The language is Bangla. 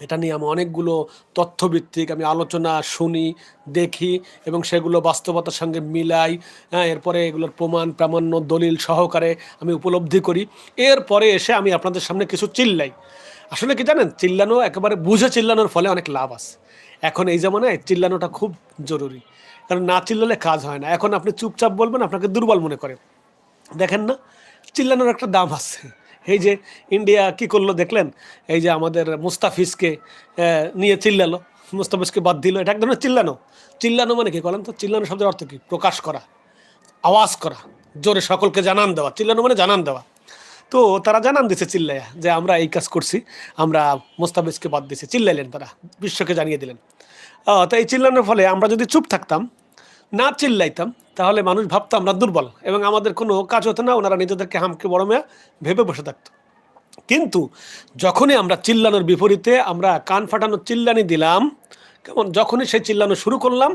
এটা নিয়ে আমি অনেকগুলো তথ্যভিত্তিক আমি আলোচনা শুনি, দেখি এবং সেগুলো বাস্তবতার সঙ্গে মিলাই হ্যাঁ এরপরে এগুলোর প্রমাণ, প্রামাণ্য, দলিল সহকারে আমি উপলব্ধি করি। এরপরে এসে আমি আপনাদের সামনে কিছু চিল্লাই। আসলে কি জানেন? চিল্লানো একেবারে বুঝে চিল্লানোর ফলে অনেক লাভ আছে। এখন এই জামানায় চিল্লানোটা খুব জরুরি। কারণ না চিল্লালে কাজ হয় না। এখন আপনি চুপচাপ বলবেন, আপনাকে দুর্বল মনে করে। দেখেন না, চিল্লানোর একটা দাম আছে। এই যে ইন্ডিয়া কি করল দেখলেন? এই যে আমাদের মুস্তাফিজকে নিয়ে চিল্লালো। মুস্তাফিজকে বাদ দিল। এটা এক ধরনের চিল্লানো। চিল্লানো মানে কি বলেন তো? চিল্লানো শব্দের অর্থ কি? প্রকাশ করা, আওয়াজ করা, জোরে সকলকে জানান দেওয়া। চিল্লানো মানে জানান দেওয়া। তো তারা জানান দিছে চিল্লাইয়া যে আমরা এই কাজ করছি, আমরা মোস্তাফিজকে বাদ দিছি। চিল্লাইলেন তারা, বিশ্বকে জানিয়ে দিলেন। তো এই চিল্লানোর ফলে আমরা যদি চুপ থাকতাম, না চিল্লাইতাম তাহলে মানুষ ভাবতো আমরা দুর্বল এবং আমাদের কোনো কাজ হতো না, ওনারা নিজেদেরকে হামকে বড় মেয়া ভেবে বসে থাকতো। কিন্তু যখনই আমরা চিল্লানোর বিপরীতে আমরা কান ফাটানোর চিল্লানি দিলাম, কেমন? যখনই সে চিল্লানো শুরু করলাম